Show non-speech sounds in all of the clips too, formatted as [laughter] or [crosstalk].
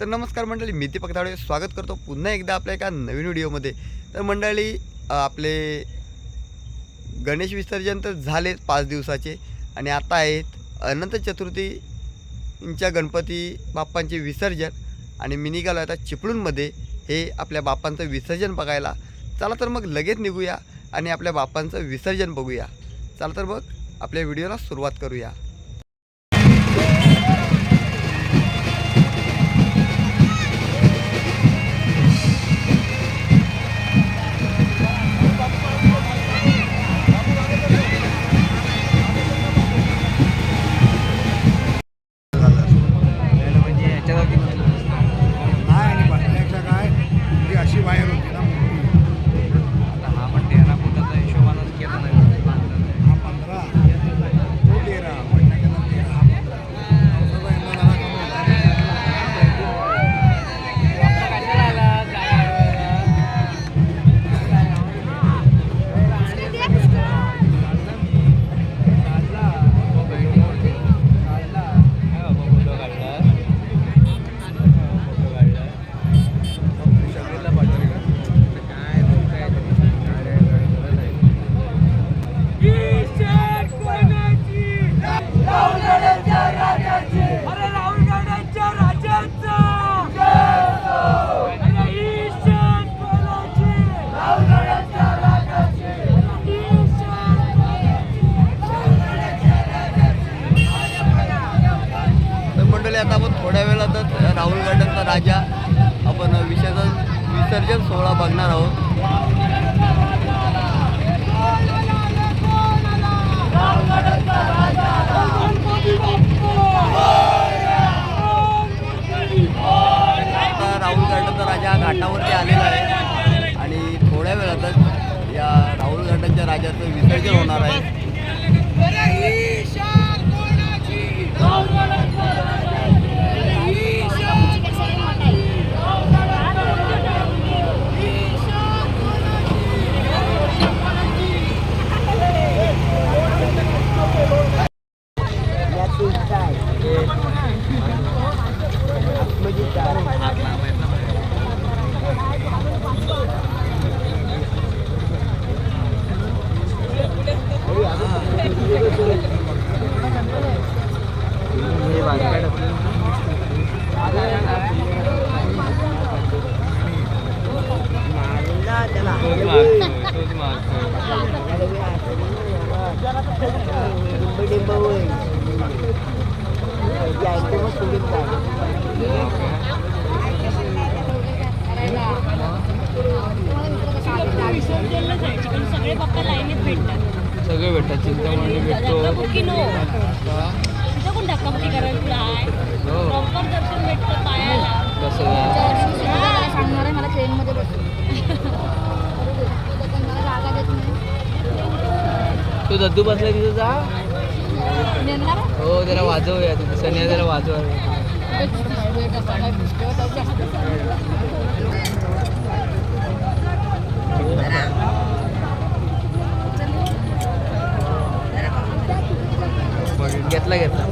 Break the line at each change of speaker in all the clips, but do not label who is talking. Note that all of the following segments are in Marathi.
तर नमस्कार मंडळी मी दीपक धाडे स्वागत करतो पुन्हा एकदा आपल्या एका नवीन व्हिडिओमध्ये. तर मंडळी आपले गणेश विसर्जन तर झाले पाच दिवसाचे आणि आता आहेत अनंत चतुर्थीच्या गणपती बाप्पांचे विसर्जन आणि मी निघालो आता चिपळूणमध्ये हे आपल्या बाप्पांचं विसर्जन बघायला. चला तर मग लगेच निघूया आणि आपल्या बाप्पांचं विसर्जन बघूया. चला तर मग आपल्या व्हिडिओला सुरुवात करूया. विसर्जन सोहळा बघणार आहोत. आता राहुल गार्डनचा राजा घाटावरती आलेला आहे. आणि थोड्या वेळातच या राहुल गार्डनच्या राजाचं विसर्जन होणार आहे.
विसर्जनला जायचे कारण सगळे बाप्पा लाईनीत भेटतात
सगळे भेटतात चिंतामणी भेटतो.
तिथं कोण धक्काबुक्की करायला तुला आहे?
हो.
प्रॉपर दर्शन भेटतं पायाला.
कसं?
सांगणार आहे मला ट्रेनमध्ये बसून [laughs] मला जागा देत नाही
तू दद्दू बसला तिथं जा. हो जरा वाजवूया तिथे. सनिया जरा वाजवा घेतला घेतला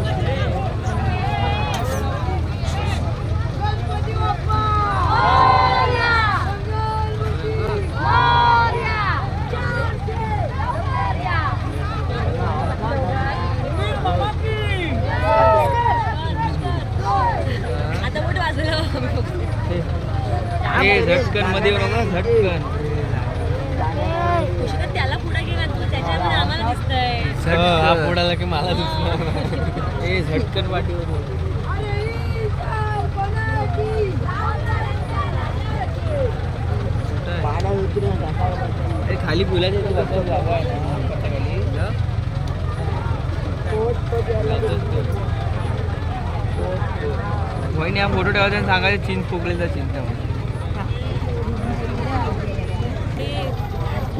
आता मोठं वाजलं
हे झटकनमध्ये झटकन.
त्याला पुढे गेला तू त्याच्यामध्ये आम्हाला दिसतंय.
हा पुढाला की मला दिसणार हे झटकन अरे खाली बसायला जागा आहे ना, खाली. जा. वहिनी हा फोटो ठेवायचा आणि सांगायचं चिंच पोकळीचा चिंच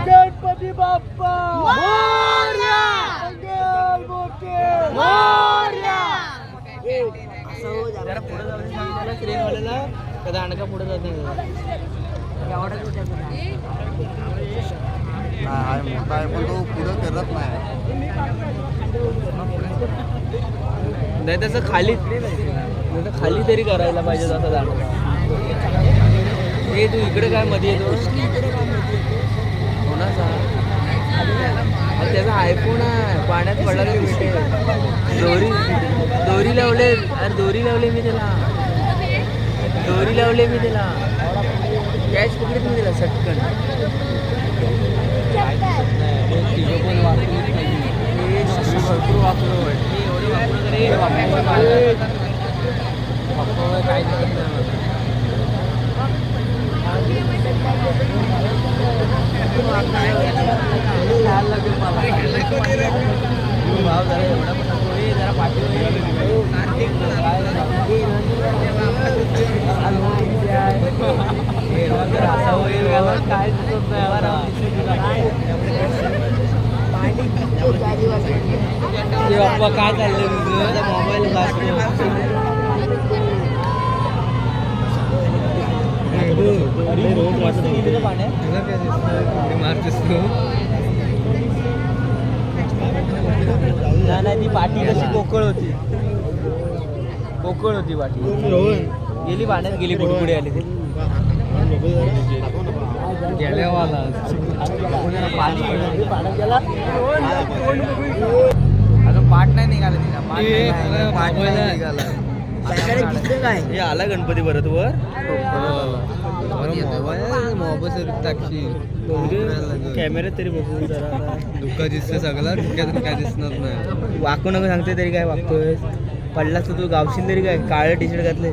गणपती
बाप्पा
ट्रेनवाल्याला कदा अणका पुढे जात नाही
पुढं करत नाही
त्याचं खालीच नाही तर खाली तरी करायला पाहिजे तसं दांडका हे तू इकडे काय मध्ये येतो? कोणाचा? त्याचा आयफोन आहे. पाण्यात पडला की भेटेल दोरी दोरी लावले. अरे दोरी लावले मी त्याला. दोरी लावले मी त्याला. कॅच पकडत मी त्याला सटकन. भरपूर वापरू मी एवढे वापरू तरी वापरू काय चाललंय तुझं? मोबाईल नाही नाही ती पाठी कशी पोकळ होती. पोकळ होती पाठी गेली पाण्यात गेली बुडबुडी आली ती. पाणी पाण्यात गेला. अजून पाठ नाही निघाला तिला. पाठ नाही निघाला. हे आला गणपती परत वर? तरी बघू जरा.
दुःख दिसतं सगळं डोक्यातून काय दिसणार नाही.
वाकू नको सांगते तरी काय वागतोय. पडलास तर तू गावशील तरी काय? काळं टी शर्ट घातले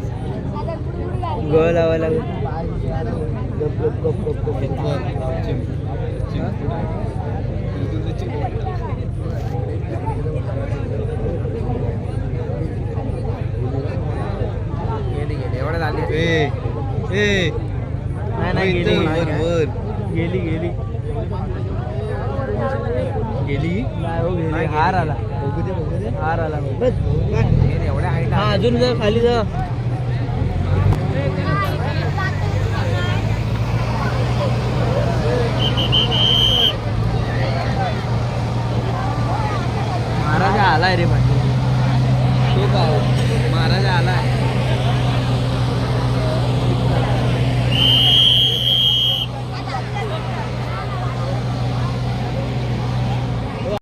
गळ लावायला
एवढं झाली. ए ए
नाही नाही गेली
वर वर
गेली गेली
गेली?
नाही हो गेली. हार आला.
बघू दे बघू दे.
हार आला.
एवढ्या हाईट
हा अजून जा खाली जा. महाराज आलाय रे पाटील तो काय? महाराज आलाय.